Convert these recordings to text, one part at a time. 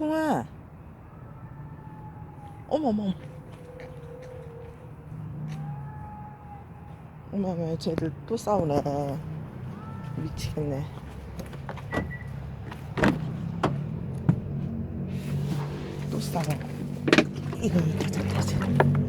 콩아. 어머머. 어머머, 쟤들 또 싸우네. 미치겠네. 또 싸워. 이거, 이거, 가자, 가자.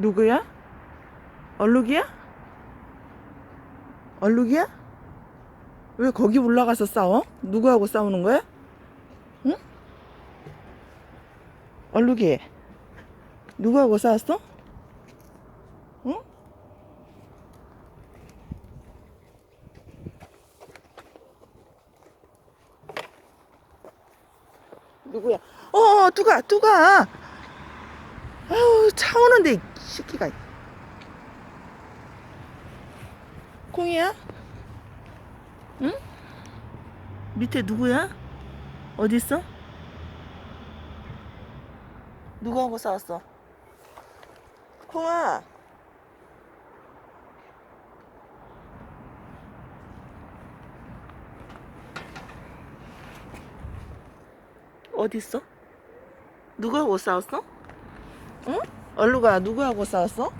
누구야? 얼룩이야? 얼룩이야? 왜 거기 올라가서 싸워? 누구하고 싸우는 거야? 응? 얼룩이 누구하고 싸웠어? 응? 누구야? 어, 뚜가, 뚜가. 아우, 차 오는데, 이 새끼가. 콩이야? 응? 밑에 누구야? 어디 있어? 누구하고 싸웠어? 콩아. 어디 있어? 누구하고 싸웠어? 응? 얼루가 누구하고 싸웠어?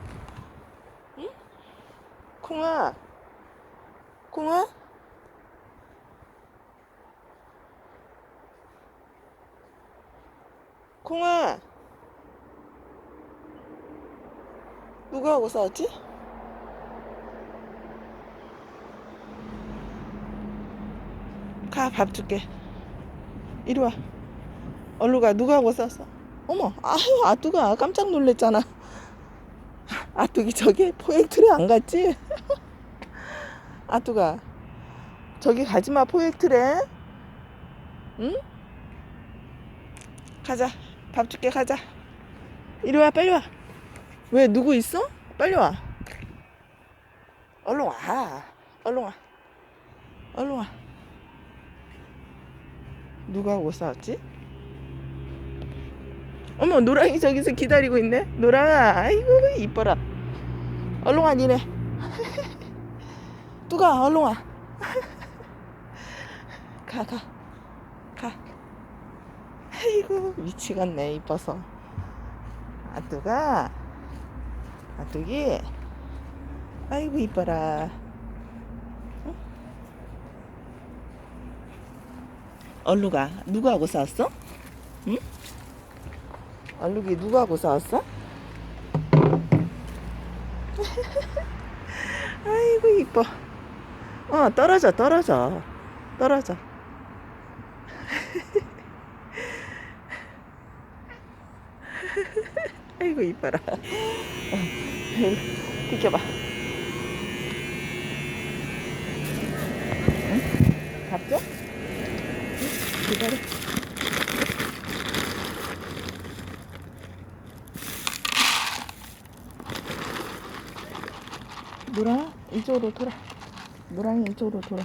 응? 콩아. 콩아? 콩아. 누구하고 싸웠지? 가, 밥 줄게. 이리 와. 얼루 가 누구하고 싸웠어? 어머, 아유, 아뚜가 깜짝 놀랬잖아. 아뚜기 저기 포획트레 안 갔지? 아뚜가 저기 가지마 포획트레. 응? 가자. 밥 줄게 가자. 이리 와 빨리 와. 왜 누구 있어? 빨리 와. 얼른 와. 얼른 와. 얼른 와. 누가 하고 싸웠지? 어머 노랑이 저기서 기다리고 있네. 노랑아, 아이고 이뻐라. 와 니네. 얼른 와. 가 가. 가. 아이고 미치겠네 이뻐서. 아뚜가 아뚜기 아이고 이뻐라. 어? 얼루가 누구하고 싸웠어? 응? 얼룩이 누구하고 싸웠어? 아이고 이뻐. 어 떨어져 떨어져. 떨어져. 아이고 이뻐라. 어, 비켜봐. 응? 갑자? 기다려 누랑아 이쪽으로 돌아. 누랑이 이쪽으로 돌아.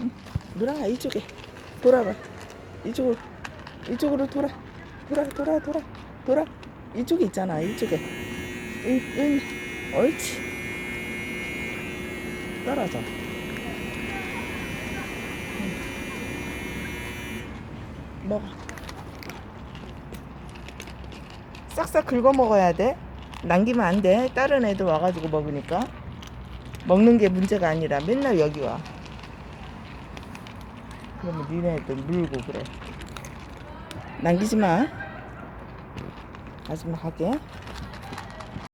응? 누랑아 이쪽에 돌아봐. 이쪽으로 이쪽으로 돌아. 돌아 돌아 돌아. 돌아. 이쪽에 있잖아 이쪽에. 이, 이, 옳지. 떨어져 응. 먹어. 싹싹 긁어 먹어야 돼 남기면 안 돼. 다른 애들 와가지고 먹으니까. 먹는 게 문제가 아니라 맨날 여기 와. 그러면 니네들 물고 그래. 남기지 마. 아줌마 갈게.